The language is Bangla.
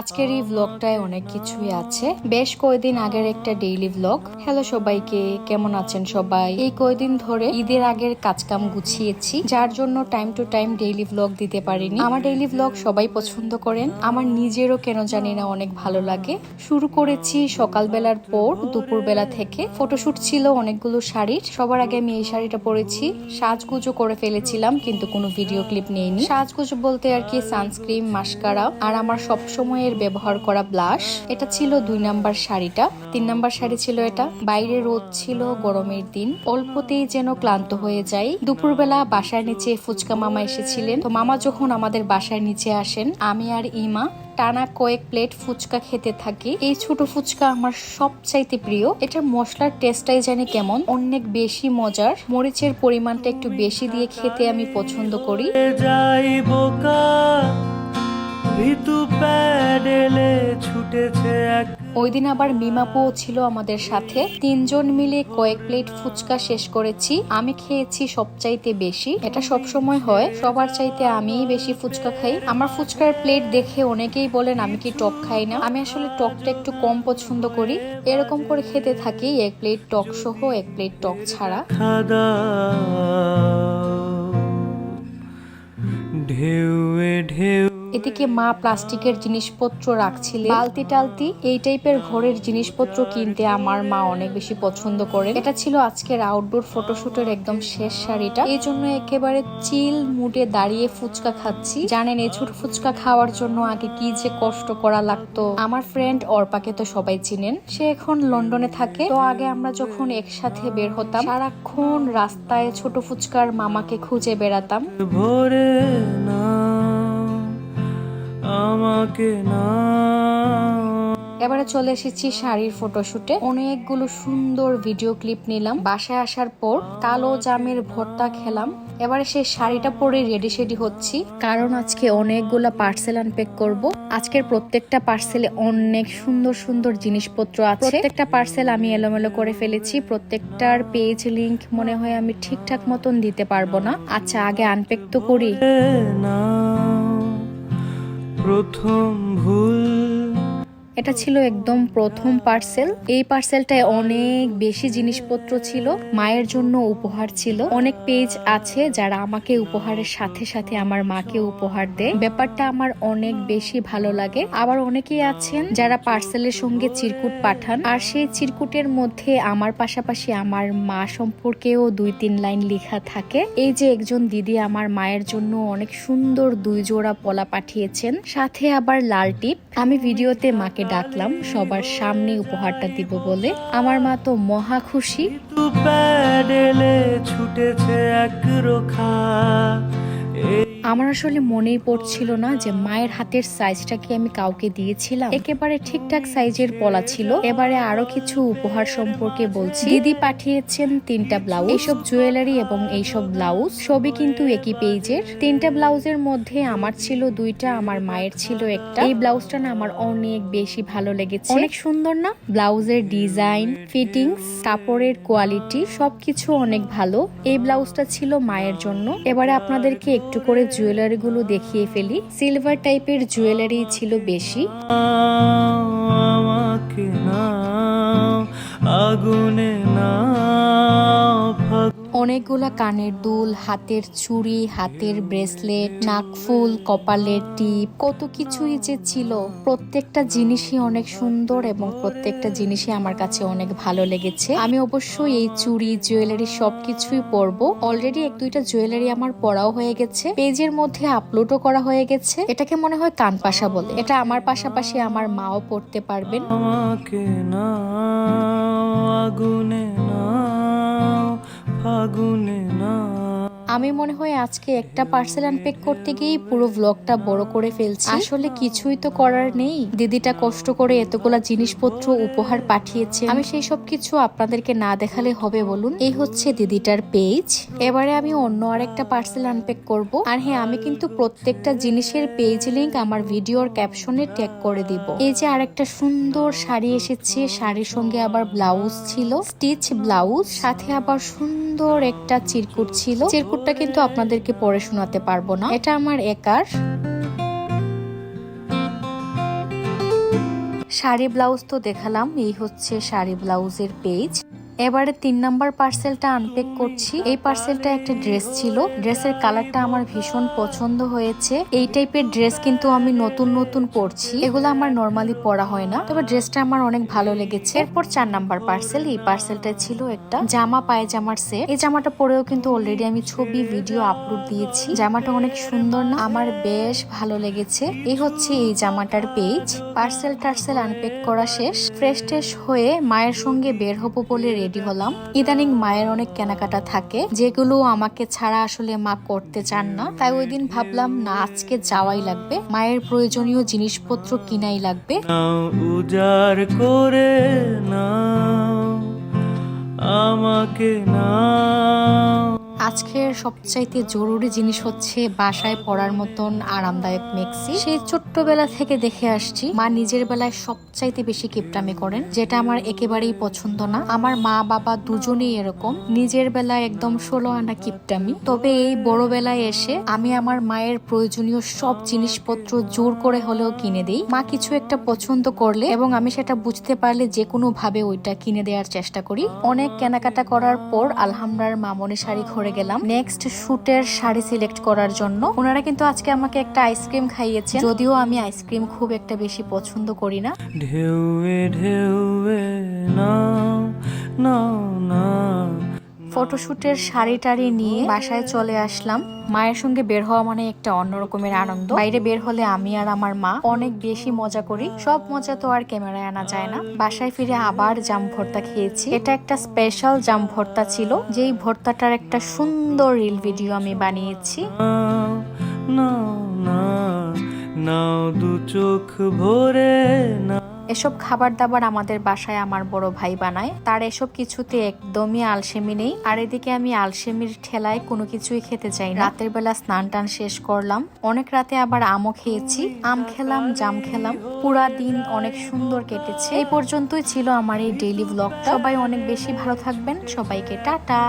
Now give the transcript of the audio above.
আজকের এই ব্লগটায় অনেক কিছুই আছে। বেশ কয়েকদিন আগের একটা ডেইলি ব্লগ হ্যালো সবাইকে, কেমন আছেন সবাই? এই কয়েকদিন ধরে ঈদের আগের কাজকাম গুছিয়েছি, যার জন্য time to time daily blog দিতে পারিনি। আমার ডেইলি ব্লগ সবাই পছন্দ করেন। আমার নিজেরও কেন জানি না অনেক ভালো লাগে। শুরু করেছি সকালবেলার পর, দুপুরবেলা থেকে। ফটোশুট ছিল অনেকগুলো শাড়ির। সবার আগে আমি এই শাড়িটা পরেছি। সাজগুজো করে ফেলেছিলাম, কিন্তু কোনো ভিডিও ক্লিপ নেইনি। সাজগুজো বলতে আর কি সানস্ক্রিন মাস্কারা আর আমার সব সময়ের ব্যবহার করা ব্লাশ। এটা ছিল দুই নাম্বার শাড়িটা। তিন নাম্বার শাড়ি ছিল এটা। বাইরে রোদ ছিল, গরমের দিন। অল্পতেই যেন ক্লান্ত হয়ে যাই। দুপুরবেলা বাসার নিচে ফুচকা মামা এসেছিলেন। তো মামা যখন আমাদের বাসার নিচে আসেন, আমি আর ইমা টানা কয়েক প্লেট ফুচকা খেতে থাকি। এই ছোট ফুচকা আমার সবচাইতে প্রিয়। এটার মশলার টেস্টটাই জানি কেমন। অনেক বেশি মজার। মরিচের পরিমাণটা একটু বেশি দিয়ে খেতে আমি পছন্দ করি। যাই বোকা ভিতু প্যাডেলে ছুটেছে এক ওই দিন আবার মিমাপুও ছিল আমাদের সাথে। তিনজন মিলে কয়েক প্লেট ফুচকা শেষ করেছি। আমি খেয়েছি সবচাইতে বেশি। এটা সব সময় হয়। সবার চাইতে আমিই বেশি ফুচকা খাই। আমার ফুচকার প্লেট দেখে অনেকেই বলেন আমি কি টক খাই না? আমি আসলে টকটা একটু কম পছন্দ করি। এরকম করে খেতে থাকি। এক প্লেট টক সহ এক প্লেট টক ছাড়া। ঢেউয়ে ঢেউ এদিকে মা প্লাস্টিকের জিনিসপত্র রাখছিলেন। বালতি টালতি এই টাইপের ঘরের জিনিসপত্র কিনতে আমার মা অনেক বেশি পছন্দ করে এটা ছিল আজকের আউটডোর ফটোশুটের একদম শেষ শাড়িটা এই জন্য একেবারে চিল মুডে দাঁড়িয়ে ফুচকা খাচ্ছি। জানেন, এই ছোট ফুচকা খাওয়ার জন্য আগে কি যে কষ্ট করা লাগতো। আমার ফ্রেন্ড অর্পাকে তো সবাই চিনেন। সে এখন লন্ডনে থাকে। তো আগে আমরা যখন একসাথে বের হতাম, সারাক্ষণ রাস্তায় ছোট ফুচকার মামাকে খুঁজে বেড়াতাম। ভোরে না আমাকে না। এবারে চলে এসেছি শাড়ির ফটোশুটে অনেকগুলো সুন্দর ভিডিও ক্লিপ নিলাম। বাসায় আসার পর কালো জামের ভর্তা খেলাম। এবারে সেই শাড়িটা পরে রেডি সেডি হচ্ছি। কারণ আজকে অনেকগুলা পার্সেল আনপ্যাক করব। আজকের প্রত্যেকটা পার্সেলে অনেক সুন্দর সুন্দর জিনিসপত্র আছে। প্রত্যেকটা পার্সেল আমি এলোমেলো করে ফেলেছি। প্রত্যেকটার পেজ লিংক মনে হয় আমি ঠিকঠাক মতন দিতে পারব না। আচ্ছা আগে আনপ্যাক তো করি। না। প্রথম ভুল এটা ছিল একদম প্রথম পার্সেল এই পার্সেলটায় অনেক বেশি জিনিসপত্র ছিল, মায়ের জন্য উপহার ছিল। অনেক পেজ আছে যারা আমাকে উপহারের সাথে সাথে আমার মাকে উপহার দেয়। ব্যাপারটা আমার অনেক বেশি ভালো লাগে। আবার অনেকেই আছেন যারা পার্সেলের সঙ্গে চিরকুট পাঠান। আর সেই চিরকুটের মধ্যে আমার পাশাপাশি আমার মা সম্পর্কেও দুই তিন লাইন লেখা থাকে। এই যে একজন দিদি আমার মায়ের জন্য অনেক সুন্দর দুই জোড়া পলা পাঠিয়েছেন। সাথে আবার লাল টিপ। আমি ভিডিওতে মাকে ডাকলাম সবার সামনে উপহারটা দিব বলে। আমার মা তো মহা খুশি। ছুটেছে এক রোখা। আমার আসলে মনেই পড়ছিল না যে মায়ের হাতের সাইজটা কি আমি কাউকে দিয়েছিলাম। একেবারে ঠিকঠাক সাইজের পলা ছিল। এবারে আরও কিছু উপহার সম্পর্কে বলছি। দিদি পাঠিয়েছেন তিনটা ব্লাউজ এইসব জুয়েলারি এবং এইসব ব্লাউজ সবই কিন্তু একই পেজের তিনটা ব্লাউজের মধ্যে আমার ছিল দুইটা, আমার মায়ের ছিল একটা। এই ব্লাউজটা না আমার অনেক বেশি ভালো লেগেছে। অনেক সুন্দর না? ব্লাউজের ডিজাইন ফিটিংস কাপড়ের কোয়ালিটি সবকিছু অনেক ভালো। এই ব্লাউজটা ছিল মায়ের জন্য। এবারে আপনাদেরকে একটু করে জুয়েলারি গুলো দেখিয়ে ফেলি। সিলভার টাইপের জুয়েলারি ছিল বেশি। আগুনে না অনেকগুলা কানের দুল, হাতের চুড়ি, হাতের ব্রেসলেট, নাকফুল, কপালের টিপ, কত কিছুই যে ছিল। প্রত্যেকটা জিনিসই অনেক সুন্দর এবং প্রত্যেকটা জিনিসই আমার কাছে অনেক ভালো লেগেছে। আমি অবশ্যই এই চুড়ি, জুয়েলারি সবকিছুই পরবো। অলরেডি এক দুইটা জুয়েলারি আমার পরাও হয়ে গেছে। পেজের মধ্যে আপলোডও করা হয়ে গেছে। এটাকে মনে হয় কান পাশা বলে। এটা আমার পাশাপাশি আমার মাও পড়তে পারবেন। আগুনে ফাগুনে না আমি মনে হয় আজকে একটা পার্সেল আনপ্যাক করতে গিয়েই পুরো ব্লগটা বড় করে ফেলছি। আসলে কিছুই তো করার নেই। দিদিটা কষ্ট করে এতগুলা জিনিসপত্র উপহার পাঠিয়েছে। আমি সেই সব কিছু আপনাদেরকে না দেখালে হবে বলুন। এই হচ্ছে দিদিটার পেজ এবারে আমি অন্য আরেকটা পার্সেল আনপ্যাক করব। আর হ্যাঁ আমি কিন্তু প্রত্যেকটা জিনিসের পেজ লিংক আমার ভিডিওর ক্যাপশনে ট্যাগ করে দিব। এই যে আরেকটা সুন্দর শাড়ি এসেছে। শাড়ির সঙ্গে আবার ব্লাউজ ছিল। স্টিচ ব্লাউজ সাথে আবার সুন্দর একটা চিরকুট ছিল। চিরকুটটা কিন্তু আপনাদেরকে পড়ে শোনাতে পারব না। এটা আমার একার। শাড়ি ব্লাউজ তো দেখালাম, এই হচ্ছে শাড়ি ব্লাউজের পেজ। এবারে তিন নাম্বার পার্সেলটা আনপ্যাক করছি। এই পার্সেলটা একটা ড্রেস ছিল। ড্রেসের কালারটা আমার ভীষণ পছন্দ হয়েছে। এই টাইপের ড্রেস কিন্তু আমি নতুন নতুন পরছি। এগুলো আমার নর্মালি পরা হয় না। তবে ড্রেসটা আমার অনেক ভালো লেগেছে। এরপর চার নাম্বার পার্সেল। এই পার্সেলটা ছিল একটা জামা পায়জামার সেট এই জামাটা পরেও কিন্তু অলরেডি আমি ছবি ভিডিও আপলোড দিয়েছি। জামাটা অনেক সুন্দর না? আমার বেশ ভালো লেগেছে। এই হচ্ছে এই জামাটার পেজ পার্সেল টার্সেল আনপ্যাক করা শেষ। ফ্রেশ ট্রেশ হয়ে মায়ের সঙ্গে বের হব বলে রেডি হলাম। ইদানিং মায়ের অনেক কেনাকাটা থাকে, যেগুলো আমাকে ছাড়া আসলে মা করতে চান না। তাই ওই দিন ভাবলাম, না, আজকে যাওয়াই লাগবে। মায়ের প্রয়োজনীয় জিনিসপত্র কিনাই লাগবে। করে না আমাকে নাও। আজকের সবচাইতে জরুরি জিনিস হচ্ছে বাসায় পড়ার মতন আরামদায়ক মেক্সি। সেই ছোট্টবেলা থেকে দেখে আসছি, মা নিজের বেলায় সবচাইতে বেশি কিপটামি করেন, যেটা আমার একেবারেই পছন্দ না। আমার মা বাবা দুজনেই এরকম, নিজের বেলায় একদম ষোলো আনা কিপটামি। তবে এই বড় বেলায় এসে আমি আমার মায়ের প্রয়োজনীয় সব জিনিসপত্র জোর করে হলেও কিনে দিই। মা কিছু একটা পছন্দ করলে এবং আমি সেটা বুঝতে পারলে যে কোনো ভাবে ওইটা কিনে দেওয়ার চেষ্টা করি। অনেক কেনাকাটা করার পর আলহামরার মামনি শাড়ি ঘরে গেলাম। নেক্সট শুটের শাড়ি সিলেক্ট করার জন্য। ওনারা কিন্তু আজকে আমাকে একটা আইসক্রিম খাইয়েছে যদিও আমি আইসক্রিম খুব একটা বেশি পছন্দ করি না। ঢেউয়ে ঢেউয়ে না না নাও। ফটোশুটের শাড়ি টাড়ি নিয়ে বাসায় চলে আসলাম মায়ের সঙ্গে বের হওয়া মানে একটা অন্যরকমের আনন্দ বাইরে বের হলে আমি আর আমার মা অনেক বেশি মজা করি সব মজা তো আর ক্যামেরায় আনা যায় না বাসায় ফিরে আবার জাম ভর্তা খেয়েছি এটা একটা স্পেশাল জাম ভর্তা ছিল যেই ভর্তাটার একটা সুন্দর রিল ভিডিও আমি বানিয়েছি নাও নাও নাও দু চোখ ভরে না এসব খাবার দাবার আমাদের বাসায় আমার বড় ভাই বানায়। তার এসব কিছুতে একদমই আলসেমি নেই। আর এদিকে আমি আলসেমির ঠেলায় কোনো কিছুই খেতে চাই না। রাতের বেলা স্নান টান শেষ করলাম। অনেক রাতে আবার আমও খেয়েছি। আম খেলাম, জাম খেলাম। পুরা দিন অনেক সুন্দর কেটেছে। এই পর্যন্তই ছিল আমার এই ডেইলি ব্লগ সবাই অনেক বেশি ভালো থাকবেন। সবাইকে টাটা।